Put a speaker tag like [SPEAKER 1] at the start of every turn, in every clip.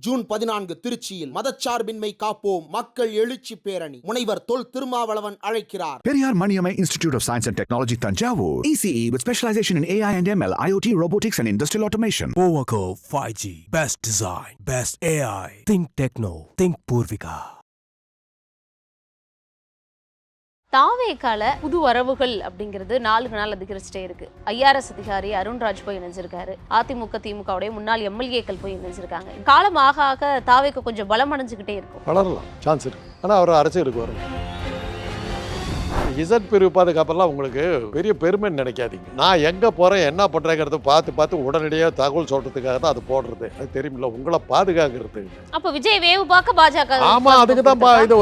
[SPEAKER 1] June பதினான்கு திருச்சியில் மதச்சார்பின்மை காப்போம் மக்கள் எழுச்சி பேரணி முனைவர் தொல் திருமாவளவன் அழைக்கிறார்
[SPEAKER 2] Periyar Maniamai Institute of Science and Technology, Tanjavur. ECE with specialization in AI and ML, IoT, robotics, and industrial automation.
[SPEAKER 3] Powaco 5G. Best design. Best AI. Think Techno. Think Purvika.
[SPEAKER 4] தாவேக்கால புது வரவுகள் அப்படிங்கிறது நாளுக்கு நாள் அதிகரிச்சுட்டே இருக்கு. ஐஆர்எஸ் அதிகாரி அருண்ராஜ் போய் இணைஞ்சிருக்காரு. அதிமுக திமுகவுடைய முன்னாள் எம்எல்ஏக்கள் போய் இணைஞ்சிருக்காங்க. காலம் ஆக ஆக தாவேக்கு கொஞ்சம் பலம் அடைஞ்சுக்கிட்டே இருக்கும்.
[SPEAKER 5] வளரலாம். சான்ஸ் இருக்கு. ஆனால் அவர் அரசியலுக்கு வரும் இசட் பிரிவு பாதுகாப்பெல்லாம் உங்களுக்கு பெரிய பெருமைன்னு நினைக்காதீங்க. நான் எங்கே போகிறேன் என்ன பண்ணுறேங்கிறத பார்த்து பார்த்து உடனடியாக தகவல் சொல்கிறதுக்காக தான் அது போடுறது. அது தெரியுமில்ல உங்களை பாதுகாக்கிறது.
[SPEAKER 4] அப்ப விஜய் வேவு பார்க்க பாஜக
[SPEAKER 5] ஆமாம் அதுக்கு தான் இது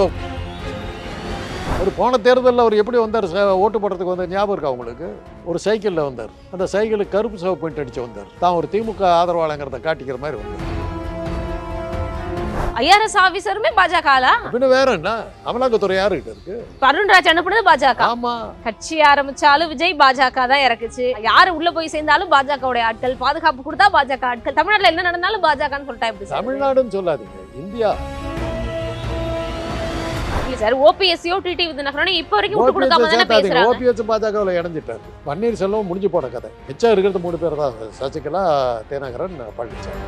[SPEAKER 5] ஒரு போன தேர்தலில் அவர் எப்படி வந்தார்? ஓட்டு போடுறதுக்கு வந்தார் ஞாபகம் இருக்கா உங்களுக்கு? ஒரு சைக்கிளில் வந்தார். அந்த சைக்கிளுக்கு கருப்பு சிவப்பு பாயிண்ட் அடிச்சு வந்தார். தான் ஒரு திமுக ஆதரவாளங்கிறத காட்டிக்கிற மாதிரி வந்தார்
[SPEAKER 4] ஐஆர்எஸ் ஆபீசருமே பாஜகலா
[SPEAKER 5] அப்படின்னு வேற என்ன? அமலாக்கத்துறை யாருக்கிட்ட இருக்கு?
[SPEAKER 4] அருண்ராஜ் அனுப்புனது பாஜக.
[SPEAKER 5] ஆமாம்
[SPEAKER 4] கட்சி ஆரம்பிச்சாலும் விஜய் பாஜக தான் இறக்குச்சு. யாரு உள்ள போய் சேர்ந்தாலும் பாஜகவுடைய ஆட்கள் பாதுகாப்பு கொடுத்தா பாஜக ஆட்கள். தமிழ்நாட்டுல என்ன நடந்தாலும் பாஜகன்னு சொல்லிட்டா எப்படி
[SPEAKER 5] தமிழ்நாடுன்னு சொல்லாதீங்க. இந்தியா.
[SPEAKER 4] இல்ல சார் ஓபிஎஸ்சியோ டிடி விதிநகரனோ இப்ப வரைக்கும் விட்டு கொடுக்காம தானே பேசுறாங்க?
[SPEAKER 5] ஓபிஎஸ் பாஜகவில் இணைஞ்சிட்டாரு. பன்னீர்செல்வம் முடிஞ்சு போன கதை. மிச்சம் இருக்கிறது மூணு பேர் தான். சசிகலா தேனகரன் பழனிசாமி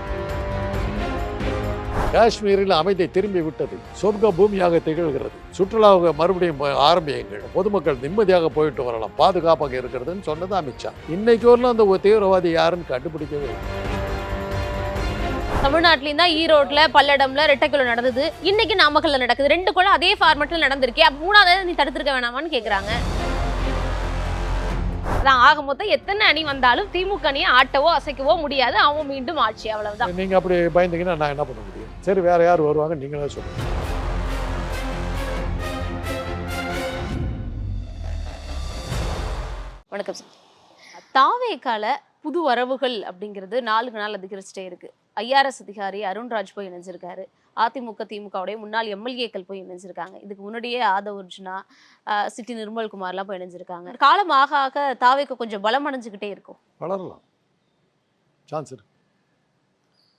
[SPEAKER 5] காஷ்மீரில் அமைதி திரும்பி விட்டது. சொர்க்க பூமியாக திகழ்கிறது. சுற்றுலாவுக்கு மறுபடியும் போய் ஆரம்பியுங்கள். பொதுமக்கள் நிம்மதியாக போயிட்டு வரலாம். பாதுகாப்பாக இருக்கிறதுன்னு சொன்னது அமித்ஷா. இன்னைக்கு வரலாம் அந்த தீவிரவாதி யாருன்னு கண்டுபிடிக்கவே இல்லை.
[SPEAKER 4] தமிழ்நாட்டிலயும் தான் ஈரோட்ல பல்லடம்ல ரெட்டைக்குள்ள நடந்தது. இன்னைக்கு நாமக்கல்ல நடக்குது. ரெண்டு கொலை அதே ஃபார்மேட்ல நடந்திருக்கே. அப்ப மூணாவது நீ தடுத்திருக்க வேணாமான்னு கேக்குறாங்க. அதான் ஆக மொத்தம் எத்தனை அணி வந்தாலும் திமுக அணியை ஆட்டவோ அசைக்கவோ முடியாது. அவன் மீண்டும் ஆட்சி அவ்வளவுதான்.
[SPEAKER 5] நீங்க அப்படி பயந்தீங்கன்னா நான் என்ன பண்ண முடியும்? சரி வேற யார் வருவாங்க? நீங்களே சொல்லுங்க.
[SPEAKER 4] வணக்கம் சார். தாவேக்கால புது வரவுகள் அப்படிங்கிறது நாளுக்கு நாள் அதிகரிச்சுட்டே இருக்கு. ஐஆர்எஸ் அதிகாரி அருண்ராஜ் போய் இணைஞ்சிருக்காரு. அதிமுக திமுகவுடைய முன்னாள் எம்எல்ஏக்கள் போய் இணைஞ்சிருக்காங்க. இதுக்கு முன்னாடியே ஆதவ் அர்ஜுனா சிட்டி நிர்மல்குமார்லாம் போய் இணைஞ்சிருக்காங்க. காலம் ஆக ஆக தாவேக்கு கொஞ்சம் பலம் அடைஞ்சுக்கிட்டே இருக்கும்.
[SPEAKER 5] வளரலாம். சான்ஸ் இருக்கு.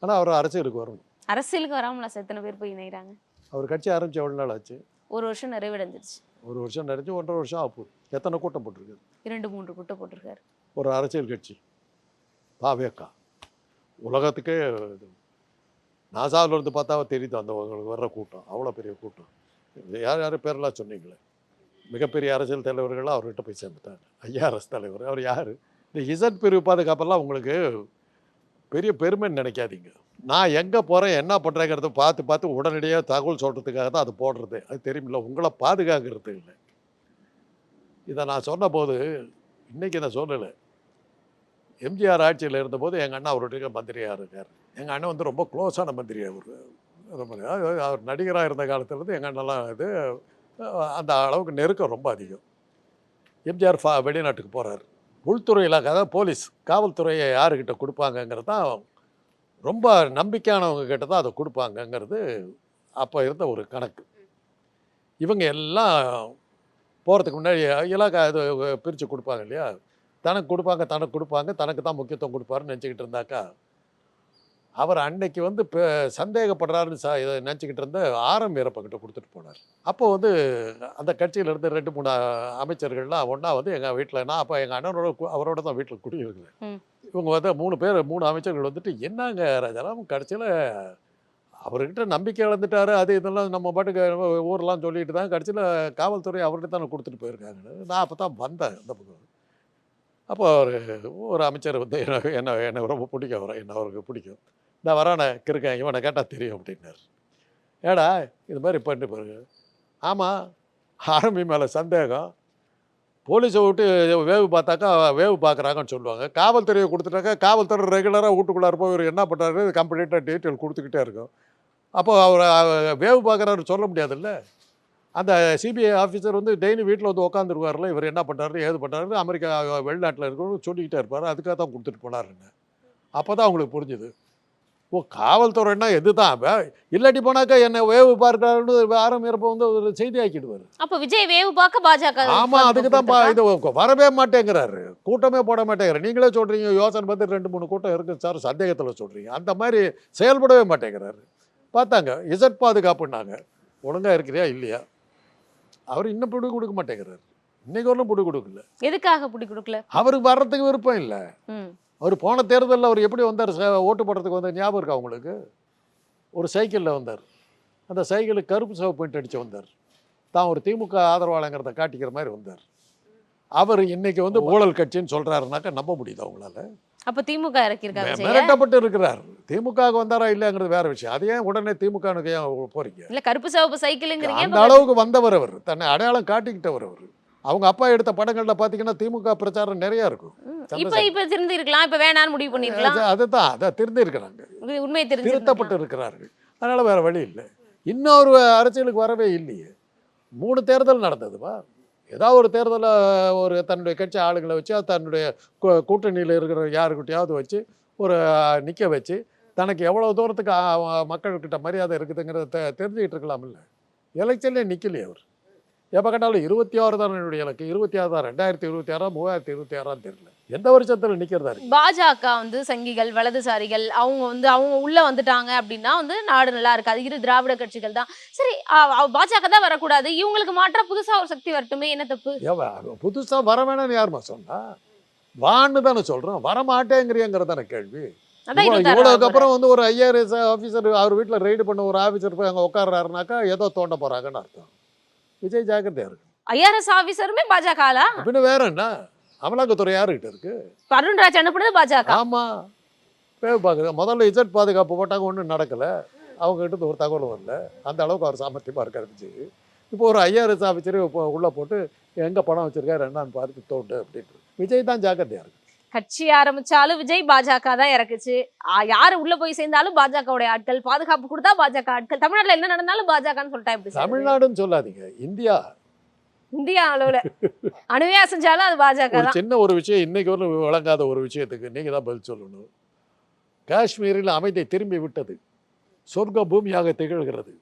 [SPEAKER 5] ஆனால் அவர் அரசியலுக்கு வரணும்.
[SPEAKER 4] அரசியலுக்கு வராமலா சார் எத்தனை பேர் போய் இணைகிறாங்க
[SPEAKER 5] அவர் கட்சி ஆரம்பிச்சு எவ்வளோ நாள் ஆச்சு?
[SPEAKER 4] ஒரு வருஷம் நிறைவடைஞ்சிருச்சு.
[SPEAKER 5] ஒரு வருஷம் நிறைஞ்சு ஒன்றரை வருஷம் ஆகும் எத்தனை கூட்டம் போட்டிருக்கு
[SPEAKER 4] இரண்டு மூன்று கூட்டம் போட்டிருக்காரு.
[SPEAKER 5] ஒரு அரசியல் கட்சி. பாவேக்கா உலகத்துக்கே இது. நாசாவில் இருந்து பார்த்தா தெரியுது அந்த உங்களுக்கு வர்ற கூட்டம். அவ்வளோ பெரிய கூட்டம். யார் யார் பேரெல்லாம் சொன்னீங்களே? மிகப்பெரிய அரசியல் தலைவர்கள்லாம் அவர்கிட்ட போய் சேர்ந்துட்டாங்க. ஐஆர்எஸ் தலைவர். அவர் யார்? இந்த இசட் பிரிவு பாதுகாப்பெல்லாம் உங்களுக்கு பெரிய பெருமைன்னு நினைக்காதீங்க. நான் எங்கே போகிறேன் என்ன பண்ணுறேங்கிறத பார்த்து பார்த்து உடனடியாக தகவல் சொல்கிறதுக்காக தான் அது போடுறது. அது தெரியுமில்ல உங்களை பாதுகாக்கிறது இல்லை. இதை நான் சொன்னபோது இன்னைக்கு நான் சொல்லலை. எம்ஜிஆர் ஆட்சியில் இருந்தபோது எங்கள் அண்ணா அவருடைய மந்திரியாக இருக்கார். எங்கள் அண்ணன் வந்து ரொம்ப க்ளோஸான மந்திரி அவர். ரொம்ப அவர் நடிகராக இருந்த காலத்துலேருந்து எங்கள் அண்ணெல்லாம் இது அந்த அளவுக்கு நெருக்கம் ரொம்ப அதிகம். எம்ஜிஆர் ஃபா வெளிநாட்டுக்கு போகிறார் உள்துறையில் அதாவது போலீஸ் காவல்துறையை யாருக்கிட்ட கொடுப்பாங்கங்கிறது தான் ரொம்ப நம்பிக்கையானவங்க கிட்ட தான் அதை கொடுப்பாங்கங்கிறது அப்போ இருந்த ஒரு கணக்கு. இவங்க எல்லாம் போகிறதுக்கு முன்னாடி இலாக்கா இது பிரித்து கொடுப்பாங்க இல்லையா? தனக்கு கொடுப்பாங்க தனக்கு கொடுப்பாங்க தனக்கு தான் முக்கியத்துவம் கொடுப்பாருன்னு நினச்சிக்கிட்டு இருந்தாக்கா அவர் அன்னைக்கு வந்து இப்போ சந்தேகப்படுறாருன்னு ச இதை நினச்சிக்கிட்டு இருந்த ஆரம் வீரப்பங்கிட்ட கொடுத்துட்டு போனார். அப்போ வந்து அந்த கட்சியில இருந்து ரெண்டு மூணு அமைச்சர்கள்லாம் ஒன்றா வந்து எங்கள் வீட்டில் நான் அப்போ எங்கள் அண்ணனோட அவரோட தான் வீட்டில் குடியிருக்கிறேன். இவங்க வந்து மூணு பேர் மூணு அமைச்சர்கள் வந்துட்டு என்னங்க ராஜாராம் கடைசியில் அவர்கிட்ட நம்பிக்கை இழந்துட்டாரு அது இதெல்லாம் நம்ம பாட்டுக்கு ஊரெல்லாம் சொல்லிட்டு தான் கடைசியில் காவல்துறை அவர்கிட்ட தான் கொடுத்துட்டு போயிருக்காங்கன்னு. நான் அப்போ தான் வந்தேன் அந்த பக்கம். அப்போ அவர் ஒரு அமைச்சர் வந்து எனக்கு என்ன என்னை ரொம்ப பிடிக்கும் அவரை என்ன அவருக்கு பிடிக்கும். நான் வரானே கிருக்கேன் இவனை கேட்டால் தெரியும் அப்படின்னார். ஏடா இது மாதிரி பண்ணி பாருங்க ஆமாம் ஆர்மி மேலே சந்தேகம். போலீஸை விட்டு வேவு பார்த்தாக்கா வேவு பார்க்குறாங்கன்னு சொல்லுவாங்க. காவல்துறையை கொடுத்துட்டாக்கா காவல்துறை ரெகுலராக வீட்டுக்குள்ளார போய் இவர் என்ன பண்ணுறாரு கம்ப்ளீட்டாக டீட்டெயில் கொடுத்துக்கிட்டே இருக்கும். அப்போ அவர் வேவு பார்க்குறாரு சொல்ல முடியாதுல்ல? அந்த சிபிஐ ஆஃபீஸர் வந்து டெய்லி வீட்டில் வந்து உட்காந்துருவார்ல இவர் என்ன பண்ணுறாரு ஏது பண்ணுறாரு அமெரிக்கா வெளிநாட்டில் இருக்கணும் சொல்லிக்கிட்டே இருப்பார். அதுக்காக தான் கொடுத்துட்டு போனாருன்னு. அப்போ தான் அவங்களுக்கு புரிஞ்சுது. ஓ காவல்துறைன்னா எது தான் இல்லாட்டி போனாக்கா என்ன வேவு பார்க்கறாருன்னு ஆரம்பிக்கிறப்ப வந்து ஒரு செய்தி ஆக்கிடுவார்.
[SPEAKER 4] அப்ப விஜய் வேவு பார்க்க பாஜக
[SPEAKER 5] ஆமாம் அதுக்கு தான் இது வரவே மாட்டேங்கிறாரு. கூட்டமே போட மாட்டேங்கிறாரு. நீங்களே சொல்கிறீங்க யோசனை பார்த்து ரெண்டு மூணு கூட்டம் இருக்கு சார் சந்தேகத்தில் சொல்கிறீங்க அந்த மாதிரி செயல்படவே மாட்டேங்கிறாரு. பார்த்தாங்க இசட் பாதுகாப்புன்னாங்க. ஒழுங்கா இருக்கிறியா இல்லையா? அவர் இன்னும் பிடி கொடுக்க மாட்டேங்கிறார். இன்னைக்கு வரலும் பிடி கொடுக்கல.
[SPEAKER 4] எதுக்காக பிடி கொடுக்கல?
[SPEAKER 5] அவருக்கு வர்றதுக்கு விருப்பம் இல்லை.
[SPEAKER 4] ம்.
[SPEAKER 5] அவர் போன தேர்தலில் அவர் எப்படி வந்தார்? ச- ஓட்டு போடுறதுக்கு வந்தார்? ஞாபகம் இருக்கா உங்களுக்கு? ஒரு சைக்கிளில் வந்தார். அந்த சைக்கிளுக்கு கருப்பு சிவப்பு பெயிண்ட் அடிச்சு வந்தார். தான் ஒரு திமுக ஆதரவாளங்கிறத காட்டிக்கிற மாதிரி வந்தார். அவர் இன்னைக்கு வந்து ஊழல் கட்சின்னு சொல்றாருனாக்கா நம்ப முடியுது அவங்களால
[SPEAKER 4] அப்ப திமுக இறக்கியிருக்காங்க
[SPEAKER 5] மிரட்டப்பட்டு இருக்கிறார். திமுகவுக்கு வந்தாரா இல்லைங்கிறது வேற விஷயம். அது ஏன் உடனே திமுகனுக்கு ஏன் போறீங்க?
[SPEAKER 4] இல்ல கருப்பு சிவப்பு சைக்கிளுங்கிறீங்க
[SPEAKER 5] அந்த அளவுக்கு வந்தவர் அவர். தன்னை அடையாளம் காட்டிக்கிட்டவர் அவர். அவங்க அப்பா எடுத்த படங்கள்ல பாத்தீங்கன்னா திமுக பிரச்சாரம் நிறைய இருக்கும்.
[SPEAKER 4] இப்ப. இப்ப திருந்தி இருக்கலாம் இப்ப வேணாம்னு முடிவு பண்ணிருக்கலாம்.
[SPEAKER 5] அது- அதுதான் அதை திருந்தி இருக்கிறாங்க
[SPEAKER 4] உண்மை தெரிஞ்சு
[SPEAKER 5] திருத்தப்பட்டு இருக்கிறார்கள். அதனால வேற வழி இல்லை. இன்னொரு அரசியலுக்கு வரவே இல்லையே. மூணு தேர்தல் நடந்ததுப்பா ஏதாவது ஒரு தேர்தலில் ஒரு தன்னுடைய கட்சி ஆளுங்களை வச்சு அது தன்னுடைய கூட்டணியில் இருக்கிற யாருக்கிட்டையாவது வச்சு ஒரு நிற்க வச்சு தனக்கு எவ்வளோ தூரத்துக்கு மக்கள்கிட்ட மரியாதை இருக்குதுங்கிறத தெ- தெரிஞ்சுக்கிட்டு இருக்கலாம்ல. எலெக்ஷன்லேயே நிற்கலையே அவர். எப்போ கேட்டாலும் இருபத்தி ஆறு தான் என்னுடைய இலக்கு. இருபத்தி ஆறு தான். ரெண்டாயிரத்தி இருபத்தி ஆறா மூவாயிரத்தி இருபத்தி ஆறான்னு தெரியல. எந்த வருஷத்தில் நிற்கிறதா இருக்கு
[SPEAKER 4] பாஜக வந்து சங்கிகள் வலதுசாரிகள் அவங்க வந்து அவங்க உள்ள வந்துட்டாங்க அப்படின்னா வந்து நாடு நல்லா இருக்காது. இரு திராவிட கட்சிகள் தான். சரி பாஜக தான் வரக்கூடாது. இவங்களுக்கு மாற்றா புதுசா ஒரு சக்தி வரட்டுமே என்ன தப்பு?
[SPEAKER 5] ஏவா புதுசாக வர வேணாம்னு யாரும்மா சொன்னா? வான்னு தானே சொல்கிறோம் வரமாட்டேங்கிறியங்கிறதான கேள்வி. இவ்வளவுக்கு. அப்புறம் வந்து ஒரு ஐஆர்எஸ் ஆஃபீஸர் அவர் வீட்டில் ரைடு பண்ண ஒரு ஆஃபீஸர் போய் அங்கே உட்கார்றாருனாக்கா ஏதோ தோண்ட போகிறாங்கன்னு அர்த்தம். விஜய் ஜாக்கிரதையா இருக்கு
[SPEAKER 4] ஐஆர்எஸ் ஆபீசருமே பாஜகலா?
[SPEAKER 5] பின்ன வேற என்ன? அமலாக்கத்துறை யாருக்கிட்ட இருக்கு?
[SPEAKER 4] அருண்ராஜ் அனுப்புனது பாஜக.
[SPEAKER 5] ஆமா. பேர் பார்க்குது முதல்ல இசட் பாதுகாப்பு போட்டாங்க ஒன்றும் நடக்கல. அவங்க கிட்ட இருந்து ஒரு தகவல் வரல. அந்த அளவுக்கு அவர் சாமர்த்தியமாக இருக்காரு விஜய். இப்போ ஒரு ஐஆர்எஸ் ஆஃபீஸர் இப்போ உள்ளே போட்டு எங்கே பணம் வச்சிருக்காரு என்னன்னு பார்த்து தோண்டு அப்படின்ட்டு. விஜய் தான் ஜாக்கிரதையா இருக்கு.
[SPEAKER 4] கட்சி ஆரம்பிச்சாலும் விஜய் பாஜக தான் இறக்குச்சு. யாரு உள்ள போய் சேர்ந்தாலும் பாஜகவுடைய ஆட்கள் பாதுகாப்பு கொடுத்தா பாஜக ஆட்கள். தமிழ்நாட்டுல என்ன நடந்தாலும் பாஜகன்னு சொல்லிட்டா எப்படி?
[SPEAKER 5] தமிழ்நாடுன்னு சொல்லாதீங்க. இந்தியா
[SPEAKER 4] இந்தியா அளவுல. அணுவையா செஞ்சாலும் அது பாஜக
[SPEAKER 5] ஒரு சின்ன ஒரு விஷயம் இன்னைக்கு வரலும் விளங்காத ஒரு விஷயத்துக்கு நீங்கள் தான் பதில் சொல்லணும். காஷ்மீரில் அமைதி திரும்பி விட்டது. சொர்க்க பூமியாக திகழ்கிறது.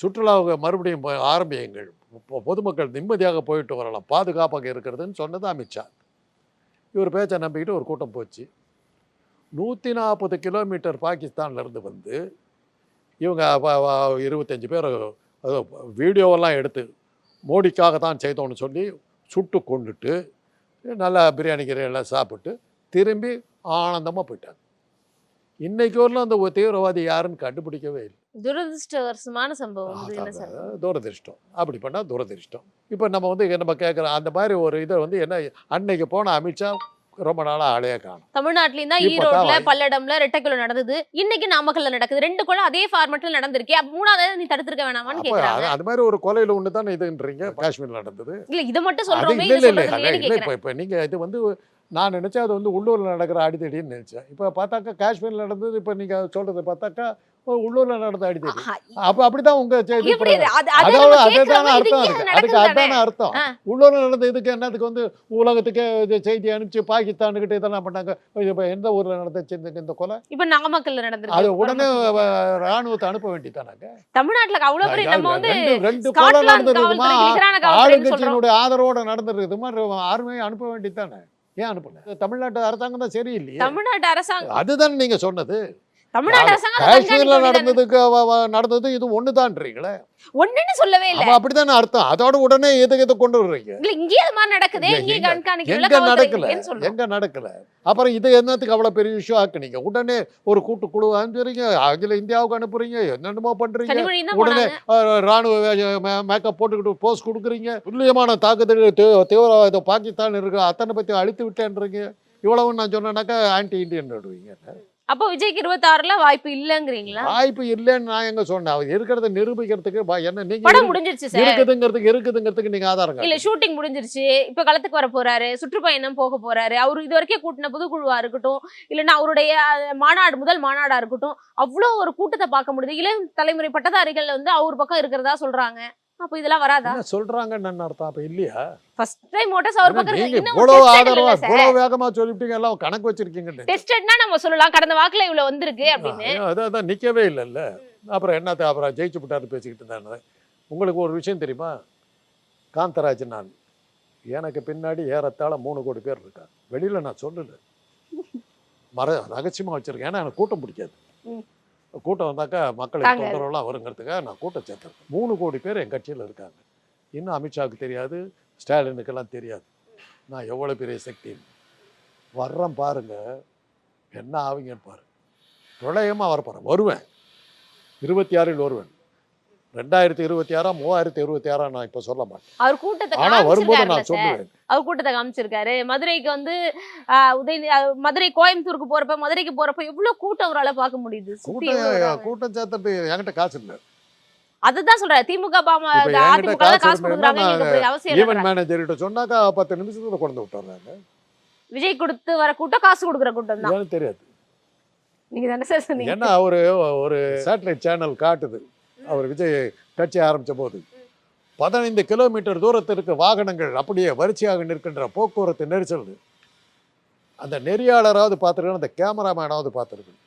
[SPEAKER 5] சுற்றுலாவை மறுபடியும் ஆரம்பியுங்கள். பொதுமக்கள் நிம்மதியாக போயிட்டு வரலாம். பாதுகாப்பாக இருக்கிறதுன்னு சொன்னது அமித்ஷா இவர் பேச்சை நம்பிக்கிட்டு ஒரு கூட்டம் போச்சு. நூற்றி நாற்பது கிலோமீட்டர் பாகிஸ்தான்ல இருந்து வந்து இவங்க இருபத்தஞ்சு பேர் வீடியோவெல்லாம் எடுத்து மோடிக்காக தான் செய்தோம்னு சொல்லி சுட்டு கொண்டுட்டு நல்லா பிரியாணி கிரியாணிலாம் சாப்பிட்டு திரும்பி ஆனந்தமாக போயிட்டாங்க. இன்னைக்கு வரலும் அந்த தீவிரவாதி யாருன்னு கண்டுபிடிக்கவே இல்லை.
[SPEAKER 4] துரதிருஷ்டவசமான சம்பவம்
[SPEAKER 5] துரதிர்ஷ்டம். அப்படி பண்ணால் துரதிர்ஷ்டம். இப்போ நம்ம வந்து நம்ம கேட்குறோம் அந்த மாதிரி ஒரு இதை வந்து என்ன அன்னைக்கு போன அமித்ஷா ரொம்ப நாளாக ஆளையே காணும்.
[SPEAKER 4] தமிழ்நாட்டுலயும் தான் ஈரோட்ல பல்லடம்ல ரெட்டைக்குள்ள நடந்தது. இன்னைக்கு நாமக்கல்ல நடக்குது. ரெண்டு கொலை அதே ஃபார்மட்ல நடந்திருக்கே. மூணாவது நீ தடுத்திருக்க வேணாமான்னு கேக்குறாங்க.
[SPEAKER 5] அது மாதிரி ஒரு கொலையில் ஒன்று தானே இதுன்றீங்க? காஷ்மீரில் நடந்தது.
[SPEAKER 4] இல்ல இதை மட்டும் சொல்றோமே
[SPEAKER 5] இல்லை இல்லை இல்லை
[SPEAKER 4] சொல்றது
[SPEAKER 5] இப்போ இப்போ நீங்கள் இது வந்து நான் நினச்சேன் அது வந்து உள்ளூரில் நடக்கிற அடிதடின்னு நினச்சேன். இப்போ பார்த்தாக்கா காஷ்மீரில் நடந்தது இப்போ நீங்கள் சொல்கிறத பார்த்தாக்கா உள்ளூரில் நடந்த அடிதடி.
[SPEAKER 4] ஆஹா,
[SPEAKER 5] அப்போ அப்படிதான் உங்க?
[SPEAKER 4] அது- அது நம்ம
[SPEAKER 5] அதுதானே அர்த்தம்
[SPEAKER 4] இங்க
[SPEAKER 5] அதுக்கு. அதானே அர்த்தம். உள்ளூர்ல நடந்த இதுக்கு என்னத்துக்கு வந்து உலகத்துக்கே செய்தி அனுப்பிச்சு பாகிஸ்தானுக்கிட்ட இதெல்லாம் பண்ணாங்க? எந்த ஊர்ல நடந்துச்சு இந்த கொலை?
[SPEAKER 4] இப்ப நாமக்கல்ல
[SPEAKER 5] அது
[SPEAKER 4] நடந்திருக்கு
[SPEAKER 5] உடனே ராணுவத்தை அனுப்ப வேண்டியதானாங்க
[SPEAKER 4] தமிழ்நாட்டுல அவ்வளவு பெரிய நம்ம வந்து
[SPEAKER 5] ரெண்டு கொலை நடந்திருக்குமா ஆளுங்கட்சியினுடைய ஆதரவோட நடந்திருக்குதுமா ஆர்மியை அனுப்ப வேண்டியதானே ஏன் அனுப்பல? தமிழ்நாட்டு அரசாங்கம் தான் சரியில்லையே.
[SPEAKER 4] தமிழ்நாட்டு அரசாங்கம்.
[SPEAKER 5] அதுதான் நீங்க சொன்னது.
[SPEAKER 4] அதை
[SPEAKER 5] காஷ்மீர்ல? நடந்ததுக்கு நடந்தது இது ஒண்ணுதான்றீங்களே?
[SPEAKER 4] ஒண்ணுன்னு சொல்லவே இல்ல.
[SPEAKER 5] அர்த்தம். அதோட உடனே எது எது கொண்டு வர்றீங்க?
[SPEAKER 4] இல்ல இங்கேயே அது மாதிரி நடக்குதே.
[SPEAKER 5] எங்க- நடக்கல? எங்க நடக்கல? அப்புறம் இது என்னத்துக்கு அவ்வளவு பெரிய இஷ்யூ ஆக்குனீங்க? உடனே ஒரு கூட்டு குழு அனுப்புறீங்க அகில இந்தியாவுக்கு அனுப்புறீங்க என்னென்னமோ பண்றீங்க. உடனே ராணுவ மேக்கப் போட்டுக்கிட்டு போஸ்ட் கொடுக்குறீங்க. துல்லியமான தாக்குதல் தீவிரவாத பாகிஸ்தான் இருக்கு அத்தனை பத்தி அழித்து விட்டேன்றீங்க. இவ்வளவு நான் சொன்னேனாக்கா ஆன்டி இந்தியன் விடுவீங்க
[SPEAKER 4] அப்போ விஜய்க்கு இருபத்தாறுல வாய்ப்பு இல்லங்கிறீங்களா?
[SPEAKER 5] வாய்ப்பு இல்லைன்னு நான் எங்க சொன்னேன். அவர் இருக்கிறத நிரூபிக்கிறதுக்கு என்ன நீங்க
[SPEAKER 4] படம் முடிஞ்சிருச்சு சார்.
[SPEAKER 5] இருக்குதுங்கிறதுக்கு இருக்குதுங்கிறதுக்கு நீங்க ஆதாரம்
[SPEAKER 4] இல்ல. ஷூட்டிங் முடிஞ்சிருச்சு. இப்ப களத்துக்கு வர போறாரு சுற்றுப்பயணம் போக போறாரு. அவரு இது வரைக்கும் கூட்டின பொதுக்குழுவா இருக்கட்டும் இல்லைன்னா அவருடைய மாநாடு முதல் மாநாடா இருக்கட்டும் அவ்வளவு ஒரு கூட்டத்தை பார்க்க முடியுது. இளம் தலைமுறை பட்டதாரிகள் வந்து அவர் பக்கம் இருக்கிறதா சொல்றாங்க. அப்ப இதெல்லாம் வராதா?
[SPEAKER 5] சொல்றாங்கன்னு என்ன அர்த்தம்? அப்ப இல்லையா?
[SPEAKER 4] ஃபர்ஸ்ட் டைம் ஓட்டர்ஸ் அவர் பக்கம் இன்னும்
[SPEAKER 5] இவ்வளவு ஆதரவா இவ்வளவு வேகமா சொல்லிவிட்டீங்க எல்லாம் கணக்கு வச்சிருக்கீங்கன்னு.
[SPEAKER 4] டெஸ்டட்னா நம்ம சொல்லலாம். கடந்த வாக்குல இவ்வளவு வந்திருக்கு அப்படின்னு.
[SPEAKER 5] அதான் அதான் நிக்கவே இல்லைல்ல. அப்புறம் என்னத்த அப்புறம் ஜெயிச்சு விட்டாரு பேசிக்கிட்டு இருந்தாங்க உங்களுக்கு ஒரு விஷயம் தெரியுமா? காந்தராஜ் நான். எனக்கு பின்னாடி ஏறத்தாழ மூணு கோடி பேர் இருக்காங்க. வெளியில நான் சொல்லல. மர ரகசியமா வச்சிருக்கேன். ஏன்னா எனக்கு கூட்டம் பிடிக்காது. கூட்டம் வந்தாக்கா மக்களுக்கு. தொந்தரவுலாம் வருங்கிறதுக்காக நான் கூட்டம் சேர்த்துருக்கேன் மூணு கோடி பேர் என் கட்சியில் இருக்காங்க. இன்னும் அமித்ஷாவுக்கு தெரியாது ஸ்டாலினுக்கெல்லாம் தெரியாது. நான் எவ்வளோ பெரிய சக்தி? வர்றேன் பாருங்க. என்ன ஆவீங்கன்னு பாரு. பிரளயமாக வரப்போகிறேன் வருவேன். இருபத்தி ஆறில் வருவேன். ரெண்டாயிரத்தி இருபத்தி ஆறா மூவாயிரத்தி இருபத்தி ஆறா நான் இப்போ சொல்ல மாட்டேன்.
[SPEAKER 4] அவர் கூட்டத்தை
[SPEAKER 5] ஆனா வரும்போது நான் சொல்லுவேன்.
[SPEAKER 4] அவர் கூட்டத்தை காமிச்சிருக்காரு. மதுரைக்கு வந்து ஆஹ், உதய ஆஹ், மதுரை கோயம்புத்தூருக்கு போறப்ப மதுரைக்கு போறப்ப எவ்வளவு கூட்டம் அவரால பார்க்க முடியுது?
[SPEAKER 5] கூட்டம். கூட்டம் சேர்த்துட்டு என்கிட்ட காசு இல்லை.
[SPEAKER 4] அதுதான் சொல்றேன். திமுக பாம அதிமுக
[SPEAKER 5] காசு
[SPEAKER 4] கொடுக்குறாங்க. அவசியம்
[SPEAKER 5] ஈவென்ட்
[SPEAKER 4] இல்லை
[SPEAKER 5] மேனேஜர்கிட்ட சொன்னாக்கா பத்து நிமிஷத்துல கொண்டு விட்டுறாங்க.
[SPEAKER 4] விஜய் கொடுத்து வர கூட்டம் காசு கொடுக்குற கூட்டம் தான்
[SPEAKER 5] தெரியாது.
[SPEAKER 4] நீங்க தானே சார் சொன்னீங்க?
[SPEAKER 5] ஏன்னா அவரு ஒரு சேட்டலைட் சேனல் காட்டுது. அவர் விஜய் கட்சி ஆரம்பித்த போது பதினைந்து கிலோமீட்டர் தூரத்திற்கு வாகனங்கள் அப்படியே வரிசையாக நிற்கின்ற போக்குவரத்து நெரிசல். அந்த நெறியாளராவது பார்த்துருக்கணும் அந்த கேமராமேனாவது பார்த்துருக்கணும்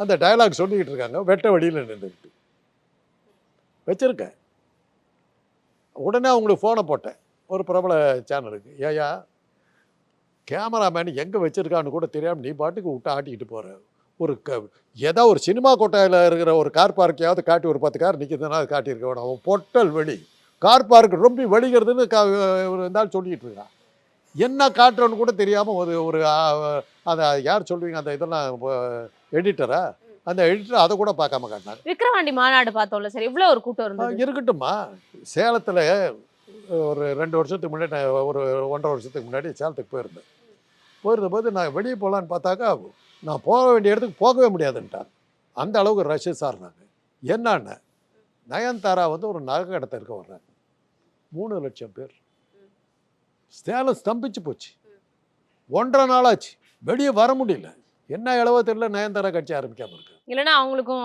[SPEAKER 5] அந்த டைலாக் சொல்லிக்கிட்டு இருக்காங்க வெட்ட வழியில் நின்றுக்கிட்டு. வச்சுருக்கேன். உடனே அவங்களுக்கு ஃபோனை போட்டேன். ஒரு பிரபல சேனலுக்கு ஏயா கேமராமேன் எங்கே வச்சுருக்கான்னு கூட தெரியாமல் நீ பாட்டுக்கு விட்டு ஆட்டிக்கிட்டு போகிற ஒரு க ஏதோ ஒரு சினிமா கொட்டாயில் இருக்கிற ஒரு கார் பார்க்கையாவது காட்டி ஒரு பத்து கார் நிற்கிதுன்னா அது காட்டியிருக்க வேணும் அவன் பொட்டல் வெளி. கார் பார்க் ரொம்ப வெளிகிறதுன்னு கா இருந்தாலும் சொல்லிக்கிட்டு இருக்கான் என்ன காட்டுறோன்னு கூட தெரியாமல் ஒரு ஒரு அதை யார் சொல்லுவீங்க அந்த இதெல்லாம் எடிட்டரா? அந்த எடிட்டர் அதை கூட பார்க்காம காட்டினாங்க
[SPEAKER 4] விக்ரவாண்டி மாநாடு பார்த்தோம்ல சார் எவ்வளவு ஒரு கூட்டம் இருந்தது.
[SPEAKER 5] இருக்கட்டும்மா. சேலத்தில் ஒரு ரெண்டு வருஷத்துக்கு முன்னாடி நான் ஒரு ஒன்றரை வருஷத்துக்கு முன்னாடி சேலத்துக்கு போயிருந்தேன். போயிருந்தபோது நான் வெளியே போகலான்னு பார்த்தாக்கா நான் போக வேண்டிய இடத்துக்கு போகவே முடியாதுன்ட்டாங்க அந்த அளவுக்கு ரஷ்ய சார்னாங்க என்னன்னு நயன்தாரா வந்து ஒரு நகை கடத்த இருக்க வர்றாங்க மூணு லட்சம் பேர். சேலம் ஸ்தம்பிச்சு போச்சு. ஒன்றரை நாளாச்சு. வெளியே வர முடியல. என்ன இளவோ தெரியல நயன்தாரா கட்சி ஆரம்பிக்காம இருக்கு.
[SPEAKER 4] இல்லைன்னா அவங்களுக்கும்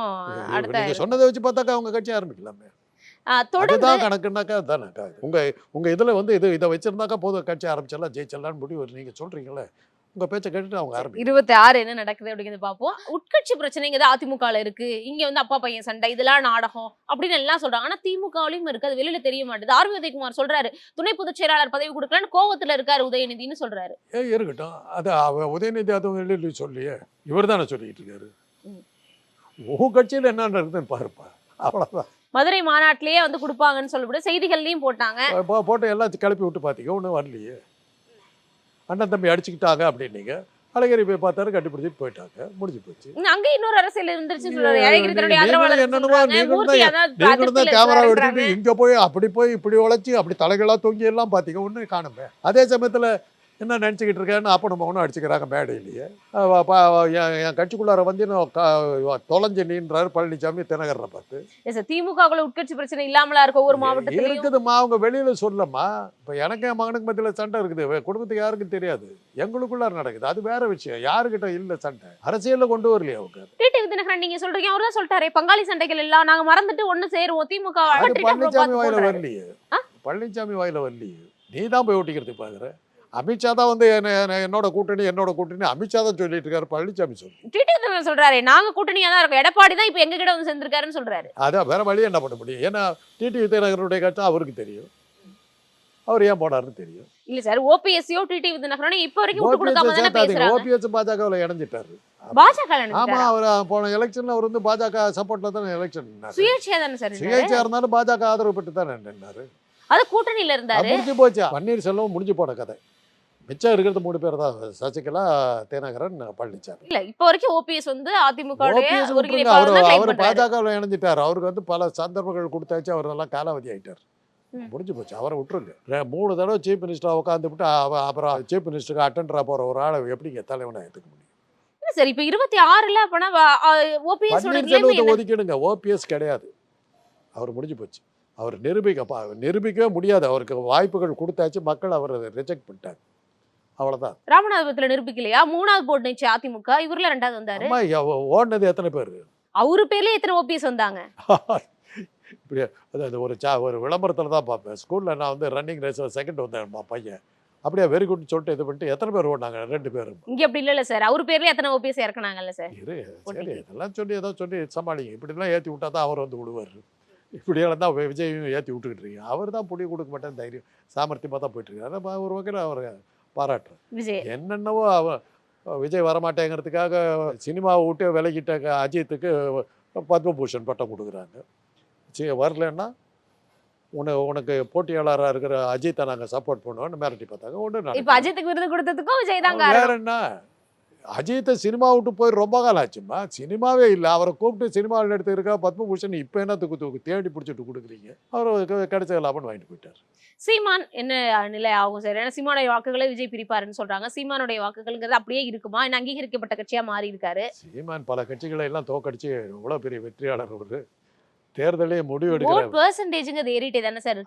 [SPEAKER 5] நீங்க சொன்னதை வச்சு பார்த்தாக்கா அவங்க கட்சி ஆரம்பிக்கலாமே. அதுதான் கணக்குனாக்கா அதுதானக்கா உங்க உங்க இதுல வந்து இது இதை வச்சிருந்தாக்கா போதும் கட்சி ஆரம்பிச்சிடலாம் ஜெயிச்சிடலாம்னு முடிவு. நீங்க சொல்றீங்களே உங்க பேச்சை கேட்டுட்டு அவங்க ஆரம்பிக்கும்
[SPEAKER 4] இருபத்தி ஆறு என்ன நடக்குது அப்படிங்கிறத பார்ப்போம். உட்கட்சி பிரச்சனைங்கிறது அதிமுகல இருக்கு. இங்க வந்து அப்பா பையன் சண்டை இதெல்லாம் நாடகம் அப்படின்னு எல்லாம் சொல்றாங்க. ஆனா திமுகவிலயும் இருக்கு. அது வெளியில தெரிய மாட்டேது. ஆர்வி உதயகுமார் சொல்றாரு துணை பொதுச் செயலாளர் பதவி கொடுக்கலான்னு கோவத்துல இருக்காரு உதயநிதினு சொல்றாரு.
[SPEAKER 5] ஏ இருக்கட்டும். அது உதயநிதி அதுவும் சொல்லியே. இவர் தானே சொல்லிக்கிட்டு இருக்காரு. உன் கட்சியில என்ன இருக்குதுன்னு பாருப்பா. அவ்வளவுதான்.
[SPEAKER 4] மதுரை மாநாட்டிலேயே வந்து கொடுப்பாங்கன்னு சொல்லப்பட்டு செய்திகள்லயும் போட்டாங்க.
[SPEAKER 5] போட்டு எல்லாத்தையும் கிளப்பி விட்டு பார்த்தீங்க ஒன்றும் வரலையே. அண்ணன் தம்பி அடிச்சுக்கிட்டாங்க அப்படின்னீங்க. அழகிரி போய் பார்த்தாரு கட்டிப்பிடிச்சிட்டு போயிட்டாங்க. முடிஞ்சு போச்சு.
[SPEAKER 4] அங்க இன்னொரு அரசியல் இருந்துருச்சு
[SPEAKER 5] கேமரா. எடுத்துட்டு இங்க போய் அப்படி போய் இப்படி உழைச்சி அப்படி தலைகளா தொங்கி எல்லாம் பார்த்தீங்க. ஒன்றும் காணுமே அதே சமயத்துல என்ன நினச்சிக்கிட்டு இருக்கேன்னு அப்பனும் மகனும் அடிச்சுக்கிறாங்க மேடையிலேயே. என் கட்சிக்குள்ளார வந்து தொலைஞ்சு நீன்றாரு பழனிசாமி தினகரனை பார்த்து.
[SPEAKER 4] திமுகவுக்குள்ள உட்கட்சி பிரச்சனை இல்லாமலா இருக்கு ஒவ்வொரு மாவட்டத்திலயும்?
[SPEAKER 5] இருக்குதும்மா அவங்க வெளியில சொல்லம்மா. இப்போ எனக்கு என் மகனுக்கு மத்தியில சண்டை இருக்குது. குடும்பத்துக்கு யாருக்கும் தெரியாது. எங்களுக்குள்ளார நடக்குது. அது வேற விஷயம். யாருக்கிட்ட இல்ல சண்டை. அரசியல்ல கொண்டு வரலையே அவங்க?
[SPEAKER 4] டிடிவி தினகரன் நீங்க சொல்றீங்க. அவர் தான் சொல்லிட்டாரு. பங்காளி சண்டைகள் எல்லாம் நாங்க மறந்துட்டு ஒண்ணு சேருவோம். திமுக
[SPEAKER 5] பழனிசாமி வாயில. வரலையே? பழனிசாமி வாயில வரலையே. நீ தான் போய் ஓட்டிக்கிறதுக்கு பாக்குற? அமித்ஷா தான் வந்து என்ன- என்ன- என்னோட கூட்டணி என்னோட கூட்டணி அமித்ஷா தான் சொல்லிட்டு இருக்காரு பழனிசாமி சொல்லி.
[SPEAKER 4] தினகரன் சொல்றாரு நாங்க கூட்டணியா தான் இருக்கோம். எடப்பாடி தான் இப்ப எங்க கிட்ட வந்து சேர்ந்திருக்காருன்னு சொல்றாரு.
[SPEAKER 5] அதான் வேற வழி என்ன பண்ண முடியும்? ஏன்னா டிடி விஜயநகருடைய கட்சி அவருக்கு தெரியும். அவர் ஏன் போனாருன்னு தெரியும்.
[SPEAKER 4] இல்ல சார் ஓபிஎஸ்சியோ டிடிவி தினகரனோ இப்ப வரைக்கும் விட்டு கொடுக்காம
[SPEAKER 5] ஓபிஎஸ்
[SPEAKER 4] தானே
[SPEAKER 5] சேர்த்தாதீங்க
[SPEAKER 4] பேசுறாங்க.
[SPEAKER 5] ஓபிஎஸ் பாஜகவில் இணைஞ்சிட்டாரு.
[SPEAKER 4] பாஜக
[SPEAKER 5] ஆமா? அவர் போன எலெக்ஷன்ல அவர் வந்து பாஜக சப்போர்ட்ல தான் எலெக்ஷன்
[SPEAKER 4] சுயேட்சையா தானே சார் இருந்தாரு?
[SPEAKER 5] சுயேட்சையா இருந்தாலும் பாஜக ஆதரவு பெற்று தான் நின்றாரு
[SPEAKER 4] அது கூட்டணியில இருந்தாரு.
[SPEAKER 5] முடிஞ்சு போச்சு. பன்னீர்செல்வம் முடிஞ்சு போன கதை. மிச்சம் இருக்கிறது மூணு பேர் தான். சசிகலா தினகரன் பழனிசாமி
[SPEAKER 4] இல்ல இப்ப வரைக்கும் ஓபிஎஸ் வந்து அதிமுக
[SPEAKER 5] அவரு அவர். பாஜகவில் இணைஞ்சிட்டாரு. அவருக்கு வந்து பல சந்தர்ப்பங்கள் கொடுத்தாச்சு. அவர் எல்லாம் காலாவதி ஆயிட்டார். முடிஞ்சு போச்சு. அவரை விட்டுருங்க. மூணு தடவை சீஃப் மினிஸ்டர் உட்காந்துவிட்டு அப்புறம் சீஃப் மினிஸ்டருக்கு அட்டெண்டரா போற ஒரு ஆளை எப்படிங்க தலைவனை ஏற்றுக்க முடியும்?
[SPEAKER 4] சார் இப்ப இருபத்தி ஆறுல அப்பனா ஓபிஎஸ்
[SPEAKER 5] ஒதுக்கிடுங்க. ஓபிஎஸ் கிடையாது. அவர் முடிஞ்சு போச்சு. அவர் நிரூபிக்க நிரூபிக்கவே முடியாது. அவருக்கு வாய்ப்புகள் கொடுத்தாச்சு. மக்கள் அவரை ரிஜெக்ட் பண்ணிட்டாங்க. அவ்வளவுதான்.
[SPEAKER 4] ராமநாதபுரத்துல நிரூபிக்கலையா? மூணாவது போட்டுச்சு அதிமுக இவர்ல ரெண்டாவது வந்தாரு.
[SPEAKER 5] ஓடுனது எத்தனை பேர்?
[SPEAKER 4] அவரு பேர்லயே எத்தனை ஓபிஎஸ் வந்தாங்க?
[SPEAKER 5] இப்படி அதாவது ஒரு சா ஒரு விளம்பரத்தில் தான் பார்ப்பேன். ஸ்கூலில் நான் வந்து ரன்னிங் ரேஸில் செகண்ட் வந்தேன் பையன். அப்படியே வெரி குட்னு சொல்லிட்டு இது பண்ணிட்டு எத்தனை பேர் ஓடினாங்க? ரெண்டு பேரும்
[SPEAKER 4] இங்க அப்படி இல்ல சார். அவர் பேர்லயே எத்தனை ஓபிஎஸ் இறக்குனாங்கல்ல சார்?
[SPEAKER 5] இரு சரி. இதெல்லாம் சொல்லி ஏதோ சொல்லி சமாளிங்க. இப்படிலாம் ஏற்றி விட்டா தான் அவர் வந்து விடுவார். இப்படியெல்லாம் தான் விஜயும் ஏற்றி விட்டுக்கிட்டு இருக்கீங்க. அவர் தான் புடி கொடுக்க மாட்டேன் தைரியம் சாமர்த்தியமாக தான் போயிட்டு இருக்காரு. நான் ஒரு வகையில் அவரை பாராட்டுறேன்.
[SPEAKER 4] விஜய்.
[SPEAKER 5] என்னென்னவோ அவ விஜய் வரமாட்டேங்கிறதுக்காக சினிமாவை விட்டு விலகிட்ட அஜித்துக்கு பத்மபூஷன் பட்டம் கொடுக்குறாங்க. சரி வரலன்னா உன உனக்கு போட்டியாளராக இருக்கிற அஜித்தை நாங்கள் சப்போர்ட் பண்ணுவோம்னு மிரட்டி பார்த்தாங்க. ஒன்று
[SPEAKER 4] இப்ப அஜித்துக்கு விருது கொடுத்ததுக்கும் விஜய் தான்
[SPEAKER 5] வேற என்ன? அஜித்தை சினிமா விட்டு போய் ரொம்ப காலம் ஆச்சும்மா. சினிமாவே இல்லை. அவரை கூப்பிட்டு சினிமாவில் எடுத்து இருக்கா பத்மபூஷன் இப்போ என்னத்துக்கு தூக்கு தேடி பிடிச்சிட்டு கொடுக்குறீங்க? அவர் கிடைச்ச லாபம்னு வாங்கிட்டு போயிட்டார்.
[SPEAKER 4] சீமான் என்ன நிலை ஆகும் சார்? ஏன்னா சீமானுடைய வாக்குகளை விஜய் பிரிப்பாருன்னு சொல்றாங்க. சீமானுடைய வாக்குகள்ங்கிறது அப்படியே இருக்குமா? என்ன அங்கீகரிக்கப்பட்ட கட்சியா மாறி இருக்காரு
[SPEAKER 5] சீமான் பல கட்சிகளை எல்லாம் தோக்கடிச்சு எவ்வளோ பெரிய வெற்றியாளர் அவரு. தேர்தலே முடிவு
[SPEAKER 4] ஓட்
[SPEAKER 5] எடுக்கிற
[SPEAKER 4] பெர்சன்டேஜ்ங்கிறது ஏறிட்டே தானே சார்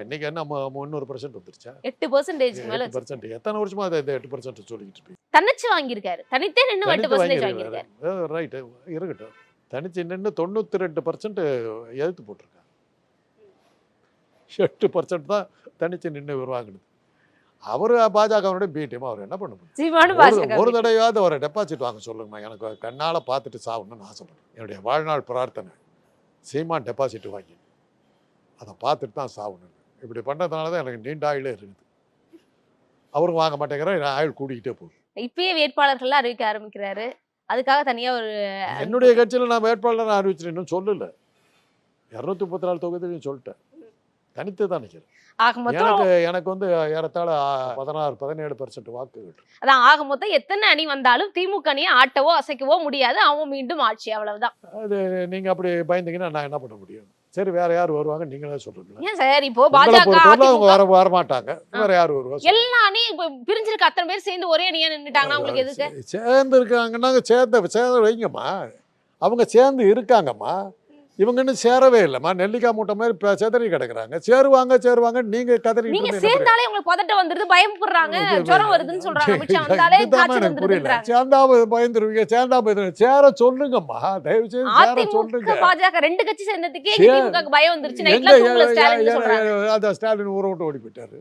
[SPEAKER 5] இன்னைக்கு என்ன முந்நூறு பர்சன்ட் வந்துருச்சா?
[SPEAKER 4] எட்டு பெர்சன்டேஜ்க்கு மேல
[SPEAKER 5] பர்சன்ட் எத்தனை வருஷமா அதை எட்டு பர்சன்ட் சொல்லிக்கிட்டு இருப்பீங்க?
[SPEAKER 4] தன்னிச்சு வாங்கியிருக்காரு. தனித்தே நின்று எட்டு பெர்சன்டேஜ் வாங்கியிருக்காரு.
[SPEAKER 5] இருக்கட்டும். தனிச்சு நின்று தொண்ணூற்றி ரெண்டு பர்சன்ட் எதிர்த்து போட்டிருக்காங்க எட்டு பர்சன்ட் தான் தனிச்சு நின்று இவர் வாங்கினது. அவர் பாஜகவுடைய பி டீம் அவர் என்ன பண்ண ஒரு- தடவையாவது அவரை டெபாசிட் வாங்க சொல்லுங்கம்மா. எனக்கு கண்ணால பார்த்துட்டு சாகணும்னு ஆசைப்படுறேன். என்னுடைய வாழ்நாள் பிரார்த்தனை. சீமான் டெபாசிட் வாங்கி. அதை பார்த்துட்டு தான் சாகணும் இப்படி பண்ணுறதுனால தான் எனக்கு நீண்ட ஆயுளே இருக்குது. அவரும் வாங்க மாட்டேங்கிற ஆயுள் கூடிக்கிட்டே போகுது.
[SPEAKER 4] இப்பயே வேட்பாளர்கள்லாம் அறிவிக்க ஆரம்பிக்கிறாரு. அதுக்காக தனியா ஒரு
[SPEAKER 5] என்னுடைய கட்சியில் நான் வேட்பாளர் அறிவிச்சிட்டேன் இன்னும் சொல்லல. இரநூத்தி முப்பத்தி நாலு தொகுதியும் சொல்லிட்டேன். தனித்து தான் நிற்கிறேன்
[SPEAKER 4] ஆக மொத்தம்
[SPEAKER 5] எனக்கு எனக்கு வந்து ஏறத்தாழ பதினாறு பதினேழு பர்சன்ட் வாக்குகள்
[SPEAKER 4] அதான் ஆக மொத்தம் எத்தனை அணி வந்தாலும் திமுக அணியை ஆட்டவோ அசைக்கவோ முடியாது. அவன் மீண்டும் ஆட்சி அவ்வளவுதான்.
[SPEAKER 5] அது நீங்க அப்படி பயந்தீங்கன்னா நான் என்ன பண்ண முடியும்? சரி வேற யார் வருவாங்க? நீங்களே சொல்றீங்களா
[SPEAKER 4] ஏன் சார் இப்போ பாஜக
[SPEAKER 5] அவங்க வர வர மாட்டாங்க வேற யார் வருவா சொல்லுங்க.
[SPEAKER 4] எல்லா அணியும் இப்போ பிரிஞ்சிருக்க அத்தனை பேர் சேர்ந்து ஒரே அணியா நின்னுட்டாங்கன்னா உங்களுக்கு எதுக்கு?
[SPEAKER 5] சேர்ந்து இருக்காங்கன்னா சேர்ந்து சேர்ந்து வைங்கம்மா. அவங்க சேர்ந்து இருக்காங்கம்மா. இவங்க இன்னும் சேரவே இல்லைம்மா நெல்லிக்காய் மூட்டை மாதிரி சிதறி கிடக்குறாங்க. சேருவாங்க சேருவாங்க நீங்க கதறி
[SPEAKER 4] நீங்க சேர்ந்தாலே உங்களுக்கு பதட்டம் வந்துருது பயப்படுறாங்க ஜுரம் வருதுன்னு சொல்றாங்க. வந்தாலே காய்ச்சல் வந்துருதுன்றாங்க.
[SPEAKER 5] சேர்ந்தா பயந்துருவீங்க சேர்ந்தா பயந்துருவீங்க. சேர சொல்லுங்கம்மா தயவு செய்து சேர சொல்லுங்க.
[SPEAKER 4] பாஜக ரெண்டு கட்சி சேர்ந்ததுக்கே திமுக பயம் வந்துருச்சு. நைட்ல தூங்கல ஸ்டாலின் சொல்றாங்க
[SPEAKER 5] அந்த ஸ்டாலின் ஊரை விட்டு ஓடி போயிட்டாரு.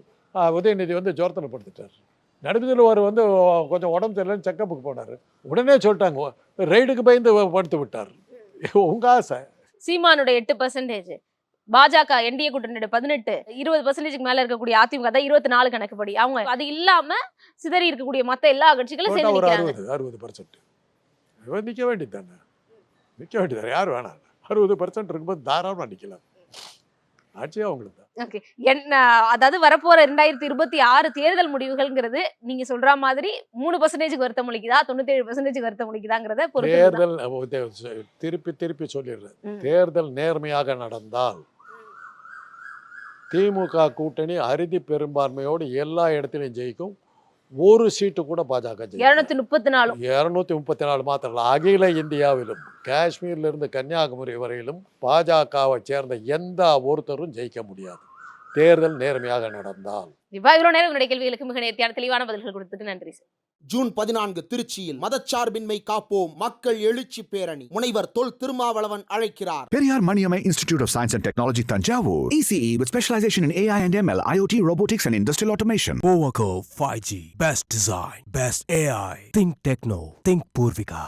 [SPEAKER 5] உதயநிதி வந்து ஜோர்த்தனை படுத்துட்டார் நடுவில் ஒரு வந்து கொஞ்சம் உடம்பு சரியில்லைன்னு செக்கப்புக்கு போனார். உடனே சொல்லிட்டாங்க ரைடுக்கு பயந்து படுத்து விட்டார். உங்க ஆசை?
[SPEAKER 4] சீமானுடைய எட்டு பர்சன்டேஜ் பாஜக என்டிஏ கூட்டணியோட பதினெட்டு இருபது பர்சன்டேஜ்க்கு மேல இருக்கக்கூடிய அதிமுக தான் இருபத்தி நாலு கணக்குப்படி அவங்க அது இல்லாம சிதறி இருக்கக்கூடிய மத்த எல்லா கட்சிகளும் சேர்ந்து
[SPEAKER 5] ஒரு
[SPEAKER 4] நிக்கிறாங்க
[SPEAKER 5] அறுபது பர்சன்ட் நிற்க வேண்டியது தானே? நிற்க வேண்டியது யார் வேணாம் அறுபது பர்சன்ட் இருக்கும்போது தாராளமாக நிற்கலாம் ஆட்சியே அவங்களுக்கு
[SPEAKER 4] ஓகே. என்ன அதாவது வரப்போற ரெண்டாயிரத்தி இருபத்தி ஆறு தேர்தல் முடிவுகள்ங்கிறது நீங்க சொல்ற மாதிரி மூணு பர்சன்டேஜ்க்கு வருத்தம் அளிக்குதா? தொண்ணூத்தி ஏழு பர்சன்டேஜ் வருத்தம் அளிக்குதாங்கிறத பொறுத்து
[SPEAKER 5] தேர்தல் திருப்பி திருப்பி சொல்லிடுறேன். தேர்தல் நேர்மையாக நடந்தால் திமுக கூட்டணி அறுதி பெரும்பான்மையோடு எல்லா இடத்திலையும் ஜெயிக்கும். ஒரு சீட்டு கூட பாஜக
[SPEAKER 4] இருநூத்தி முப்பத்தி நாலு.
[SPEAKER 5] இருநூத்தி முப்பத்தி நாலு மாத்திரம் அகில இந்தியாவிலும் காஷ்மீர்ல இருந்து கன்னியாகுமரி வரையிலும் பாஜகவை சேர்ந்த எந்த ஒருத்தரும் ஜெயிக்க முடியாது. தேர்தல் நேர்மையாக நடந்தால்.
[SPEAKER 4] இவ்வளவு நேரம் உங்களுடைய கேள்விகளுக்கு மிக நேர்த்தியான தெளிவான பதில்கள் கொடுத்ததுக்கு நன்றி சார்.
[SPEAKER 1] ஜூன் பதினான்கு திருச்சியில் மதச்சார்பின்மை காப்போம் மக்கள் எழுச்சி பேரணி முனைவர் தொல் திருமாவளவன் அழைக்கிறார்
[SPEAKER 2] Periyar Maniamai Institute of Science and Technology Tanjavur. ECE with specialization in AI and ML, IoT, robotics and industrial automation.
[SPEAKER 3] Powaco 5G. Best design. Best AI. Think techno. Think Purvika.